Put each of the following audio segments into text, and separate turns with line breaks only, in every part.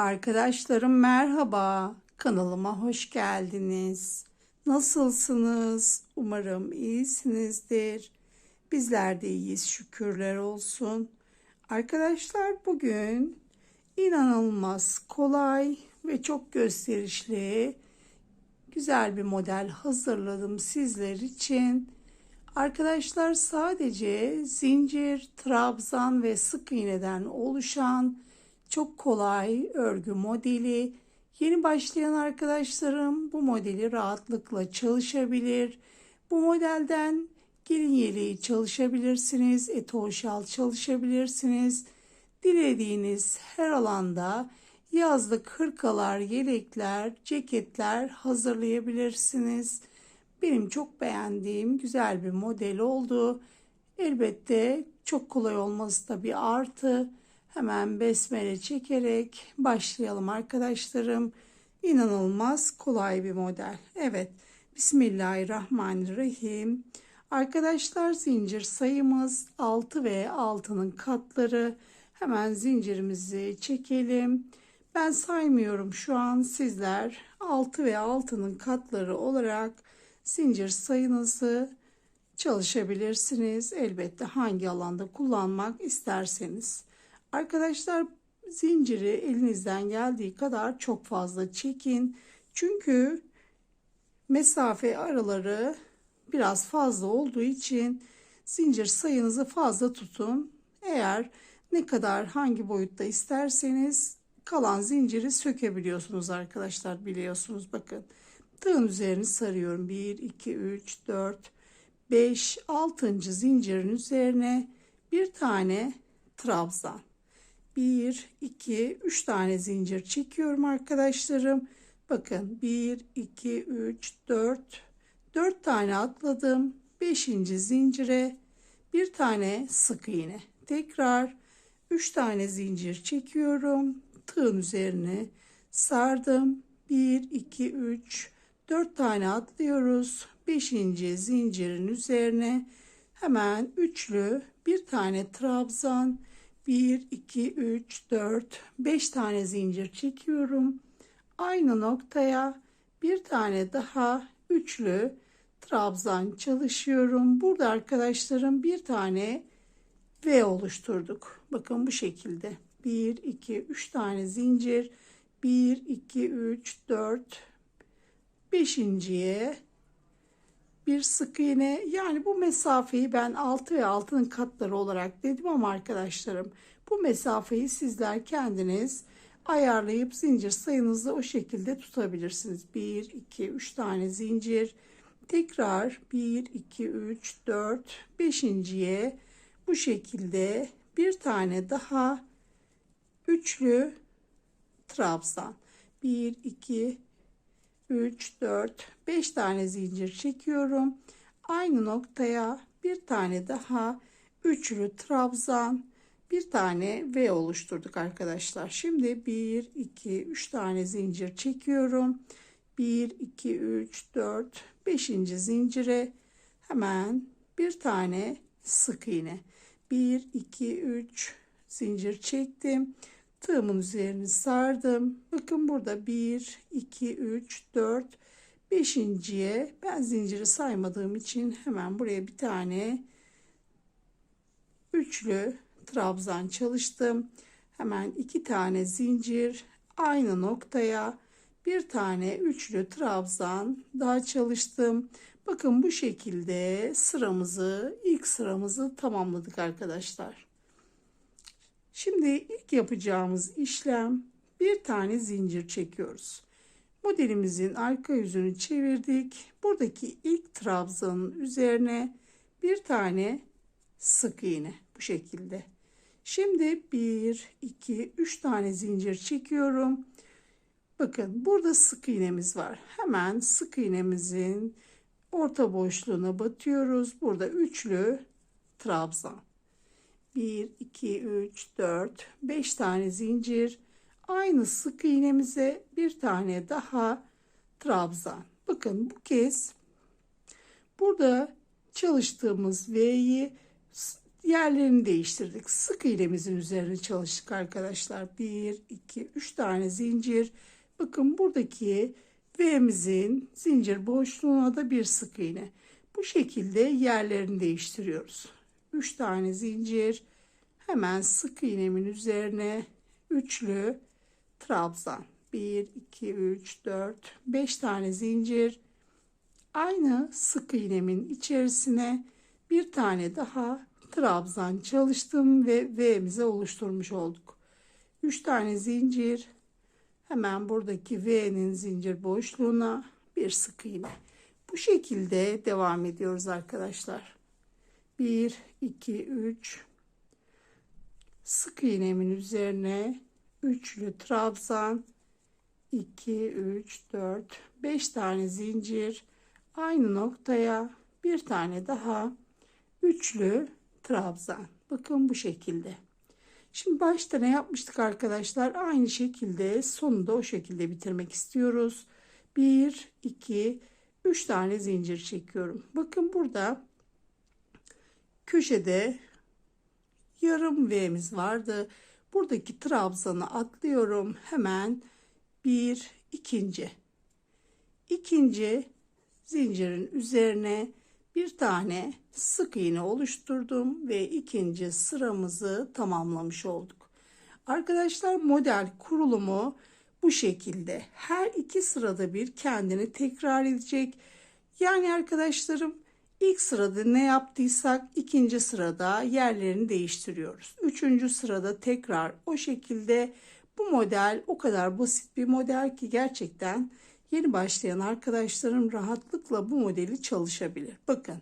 Arkadaşlarım merhaba. Kanalıma hoş geldiniz. Nasılsınız? Umarım iyisinizdir. Bizler de iyiyiz şükürler olsun. Arkadaşlar bugün inanılmaz kolay ve çok gösterişli güzel bir model hazırladım sizler için. Arkadaşlar sadece zincir, trabzan ve sık iğneden oluşan çok kolay örgü modeli. Yeni başlayan arkadaşlarım bu modeli rahatlıkla çalışabilir. Bu modelden gelin yeleği çalışabilirsiniz, eto şal çalışabilirsiniz. Dilediğiniz her alanda yazlık hırkalar, yelekler, ceketler hazırlayabilirsiniz. Benim çok beğendiğim güzel bir model oldu. Elbette çok kolay olması da bir artı. Hemen besmele çekerek başlayalım arkadaşlarım. İnanılmaz kolay bir model. Evet. Bismillahirrahmanirrahim. Arkadaşlar zincir sayımız 6 ve 6'nın katları. Hemen zincirimizi çekelim. Ben saymıyorum şu an sizler 6 ve 6'nın katları olarak zincir sayınızı çalışabilirsiniz. Elbette hangi alanda kullanmak isterseniz. Arkadaşlar zinciri elinizden geldiği kadar çok fazla çekin. Çünkü mesafe araları biraz fazla olduğu için zincir sayınızı fazla tutun. Eğer ne kadar hangi boyutta isterseniz kalan zinciri sökebiliyorsunuz arkadaşlar biliyorsunuz bakın. Tığın üzerini sarıyorum. 1, 2, 3, 4, 5, 6. zincirin üzerine bir tane trabzan. 1, 2, 3 tane zincir çekiyorum arkadaşlarım. Bakın 1, 2, 3, 4, 4 tane atladım. 5. zincire bir tane sık iğne. Tekrar 3 tane zincir çekiyorum. Tığın üzerine sardım. 1, 2, 3, 4 tane atlıyoruz. 5. zincirin üzerine hemen üçlü bir tane trabzan 1, 2, 3, 4, 5 tane zincir çekiyorum. Aynı noktaya bir tane daha üçlü trabzan çalışıyorum. Burada arkadaşlarım bir tane V oluşturduk. Bakın bu şekilde. 1, 2, 3 tane zincir. 1, 2, 3, 4, beşinciye bir sık iğne yani bu mesafeyi ben 6 ve altının katları olarak dedim ama arkadaşlarım bu mesafeyi sizler kendiniz ayarlayıp zincir sayınızı o şekilde tutabilirsiniz. 1 2 3 tane zincir tekrar 1 2 3 4 5.'ye bu şekilde bir tane daha üçlü trabzan 1 2 3, 4, 5 tane zincir çekiyorum. Aynı noktaya bir tane daha üçlü trabzan, bir tane V oluşturduk arkadaşlar. Şimdi 1, 2, 3 tane zincir çekiyorum. 1, 2, 3, 4, 5. zincire hemen bir tane sık iğne. 1, 2, 3 zincir çektim. Tığımın üzerini sardım. Bakın burada 1, 2, 3, 4, 5.ye ben zinciri saymadığım için hemen buraya bir tane üçlü trabzan çalıştım. Hemen iki tane zincir aynı noktaya bir tane üçlü trabzan daha çalıştım. Bakın bu şekilde sıramızı ilk sıramızı tamamladık arkadaşlar. Şimdi ilk yapacağımız işlem bir tane zincir çekiyoruz. Modelimizin arka yüzünü çevirdik. Buradaki ilk trabzanın üzerine bir tane sık iğne bu şekilde. Şimdi 1, 2, 3 tane zincir çekiyorum. Bakın burada sık iğnemiz var. Hemen sık iğnemizin orta boşluğuna batıyoruz. Burada üçlü trabzan. 1, 2, 3, 4, 5 tane zincir. Aynı sık iğnemize bir tane daha trabzan. Bakın bu kez burada çalıştığımız V'yi yerlerini değiştirdik. Sık iğnemizin üzerine çalıştık arkadaşlar. 1, 2, 3 tane zincir. Bakın buradaki V'mizin zincir boşluğuna da bir sık iğne. Bu şekilde yerlerini değiştiriyoruz. 3 tane zincir. Hemen sık iğnemin üzerine üçlü trabzan. 1, 2, 3, 4, 5 tane zincir. Aynı sık iğnemin içerisine bir tane daha trabzan çalıştım ve V'mize oluşturmuş olduk. 3 tane zincir. Hemen buradaki V'nin zincir boşluğuna bir sık iğne. Bu şekilde devam ediyoruz arkadaşlar. 1, 2, 3 sık iğnemin üzerine üçlü trabzan 2, 3, 4, 5 tane zincir aynı noktaya bir tane daha üçlü trabzan. Bakın bu şekilde. Şimdi başta ne yapmıştık arkadaşlar? Aynı şekilde sonunu da o şekilde bitirmek istiyoruz. 1, 2, 3 tane zincir çekiyorum. Bakın burada köşede yarım V'miz vardı. Buradaki trabzanı atlıyorum. Hemen bir ikinci. ikinci zincirin üzerine bir tane sık iğne oluşturdum ve ikinci sıramızı tamamlamış olduk. Arkadaşlar model kurulumu bu şekilde. Her iki sırada bir kendini tekrar edecek. Yani arkadaşlarım ilk sırada ne yaptıysak ikinci sırada yerlerini değiştiriyoruz. Üçüncü sırada tekrar o şekilde bu model o kadar basit bir model ki gerçekten yeni başlayan arkadaşlarım rahatlıkla bu modeli çalışabilir. Bakın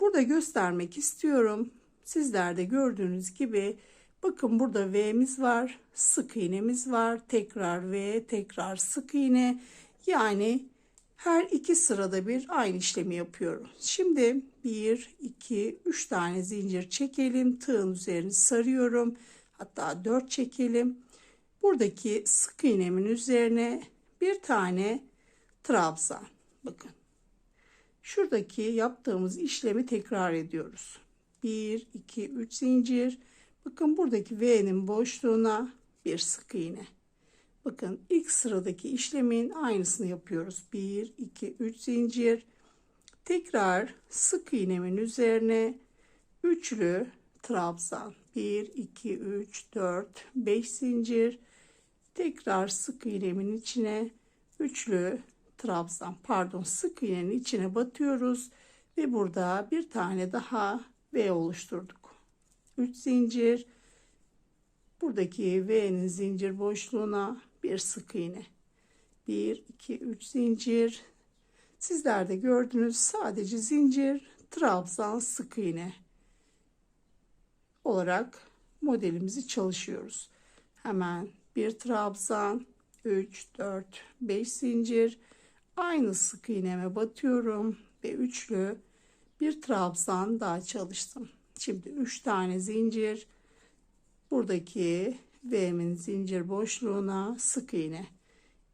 burada göstermek istiyorum. Sizler de gördüğünüz gibi bakın burada V'miz var, sık iğnemiz var, tekrar V, tekrar sık iğne. Yani her iki sırada bir aynı işlemi yapıyorum. Şimdi 1, 2, 3 tane zincir çekelim. Tığın üzerini sarıyorum. Hatta 4 çekelim. Buradaki sık iğnemin üzerine bir tane trabzan. Bakın. Şuradaki yaptığımız işlemi tekrar ediyoruz. 1, 2, 3 zincir. Bakın buradaki V'nin boşluğuna bir sık iğne. Bakın ilk sıradaki işlemin aynısını yapıyoruz. 1, 2, 3 zincir. Tekrar sık iğnemin üzerine üçlü trabzan. 1, 2, 3, 4, 5 zincir. Tekrar sık iğnemin içine üçlü trabzan pardon sık iğnenin içine batıyoruz ve burada bir tane daha V oluşturduk. 3 zincir buradaki V'nin zincir boşluğuna bir sık iğne. 1 2 3 zincir. Sizler de gördünüz sadece zincir trabzan sık iğne olarak modelimizi çalışıyoruz. Hemen bir trabzan 3 4 5 zincir. Aynı sık iğneme batıyorum ve üçlü bir trabzan daha çalıştım. Şimdi 3 tane zincir buradaki V'min zincir boşluğuna sık iğne.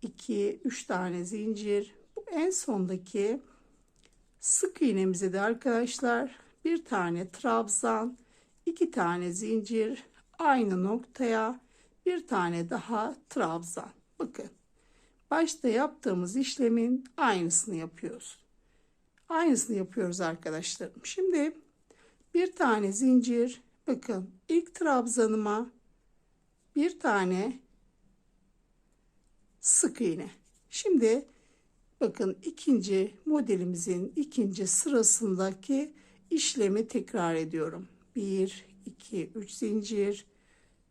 2 3 tane zincir. Bu en sondaki sık iğnemize de arkadaşlar bir tane trabzan iki tane zincir aynı noktaya bir tane daha trabzan. Bakın başta yaptığımız işlemin aynısını yapıyoruz. Aynısını yapıyoruz arkadaşlarım. Şimdi bir tane zincir bakın ilk trabzanıma bir tane sık iğne. Şimdi bakın ikinci modelimizin ikinci sırasındaki işlemi tekrar ediyorum. 1 2 3 zincir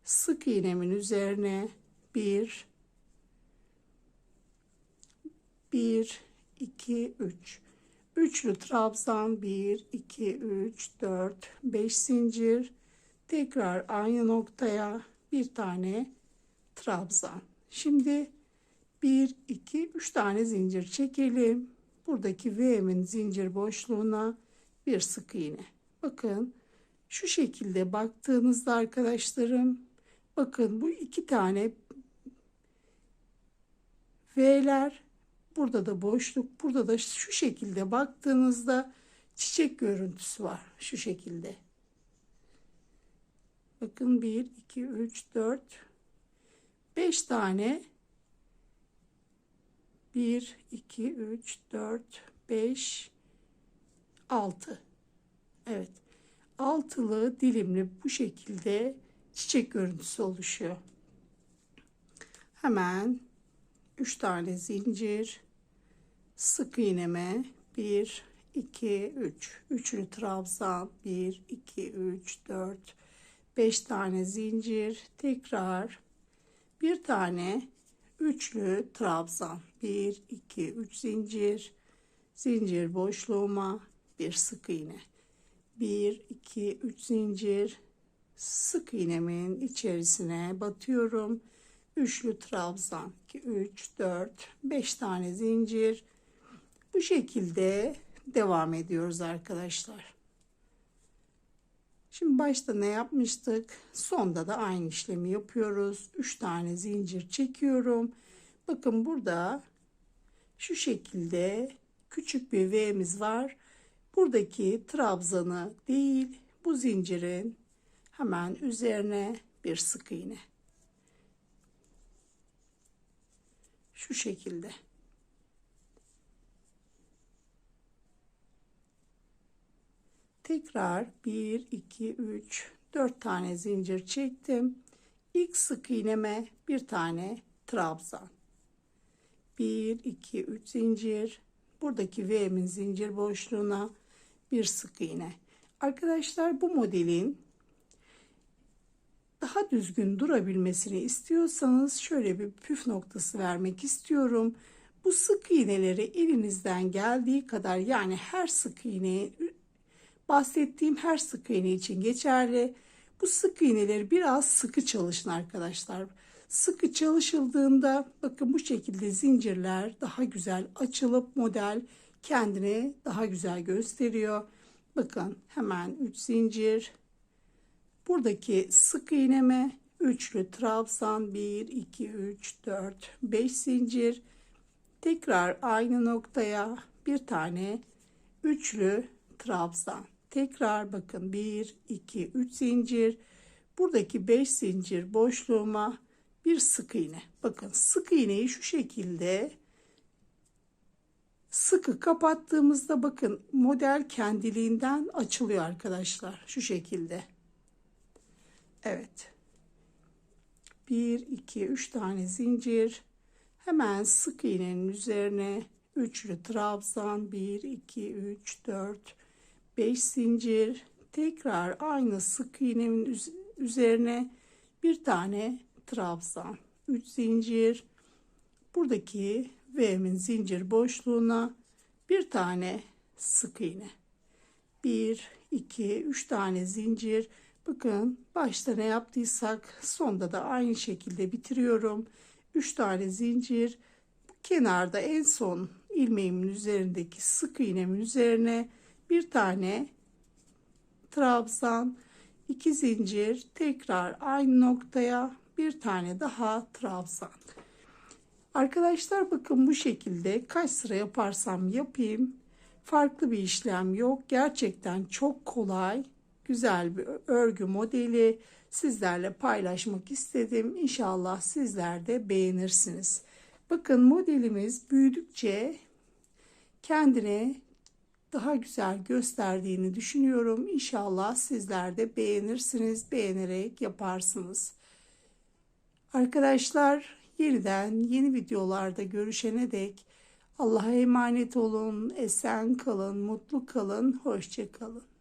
sık iğnemin üzerine 1 1 2 3 üçlü trabzan 1 2 3 4 5 zincir tekrar aynı noktaya bir tane trabzan. Şimdi 1, 2, 3 tane zincir çekelim. Buradaki V'min zincir boşluğuna bir sık iğne. Bakın şu şekilde baktığınızda arkadaşlarım bakın bu iki tane V'ler burada da boşluk burada da şu şekilde baktığınızda çiçek görüntüsü var şu şekilde Bakın 1, 2, 3, 4, 5 tane 1, 2, 3, 4, 5, 6. Evet. Altılı dilimli bu şekilde çiçek görüntüsü oluşuyor. Hemen 3 tane zincir sık iğneme 1 2 3 üçlü trabzan 1 2 3 4 5 tane zincir tekrar. Bir tane üçlü trabzan. 1 2 3 zincir. Zincir boşluğuma bir sık iğne. 1 2 3 zincir. Sık iğnemin içerisine batıyorum. Üçlü trabzan. 2 3 4 5 tane zincir. Bu şekilde devam ediyoruz arkadaşlar şimdi başta ne yapmıştık? Sonda da aynı işlemi yapıyoruz. 3 tane zincir çekiyorum. Bakın burada şu şekilde küçük bir V'miz var. Buradaki trabzanı değil bu zincirin hemen üzerine bir sık iğne. Şu şekilde. Tekrar 1 2 3 4 tane zincir çektim. İlk sık iğneme bir tane trabzan. 1 2 3 zincir. Buradaki V'min zincir boşluğuna bir sık iğne. Arkadaşlar bu modelin daha düzgün durabilmesini istiyorsanız şöyle bir püf noktası vermek istiyorum. Bu sık iğneleri elinizden geldiği kadar yani her sık iğne bahsettiğim her sık iğne için geçerli. Bu sık iğneleri biraz sıkı çalışın arkadaşlar. Sıkı çalışıldığında bakın bu şekilde zincirler daha güzel açılıp model kendini daha güzel gösteriyor. Bakın hemen 3 zincir Buradaki sık iğneme üçlü trabzan 1 2 3 4 5 zincir tekrar aynı noktaya bir tane üçlü trabzan tekrar bakın. 1 2 3 zincir. Buradaki 5 zincir boşluğuma bir sık iğne. Bakın sık iğneyi şu şekilde sıkı kapattığımızda bakın model kendiliğinden açılıyor arkadaşlar şu şekilde. Evet. 1 2 3 tane zincir. Hemen sık iğnenin üzerine üçlü trabzan. 1 2 3 4 5 zincir. Tekrar aynı sık iğnenin üzerine bir tane trabzan 3 zincir. Buradaki V'min zincir boşluğuna bir tane sık iğne. 1 2 3 tane zincir Bakın başta ne yaptıysak sonda da aynı şekilde bitiriyorum. 3 tane zincir. Kenarda en son ilmeğimin üzerindeki sık iğnemin üzerine bir tane trabzan, 2 zincir, tekrar aynı noktaya bir tane daha trabzan. Arkadaşlar bakın bu şekilde kaç sıra yaparsam yapayım farklı bir işlem yok. Gerçekten çok kolay güzel bir örgü modeli sizlerle paylaşmak istedim. İnşallah sizler de beğenirsiniz. Bakın modelimiz büyüdükçe kendine daha güzel gösterdiğini düşünüyorum. İnşallah sizler de beğenirsiniz, beğenerek yaparsınız. Arkadaşlar yeniden yeni videolarda görüşene dek Allah'a emanet olun, esen kalın, mutlu kalın, hoşça kalın.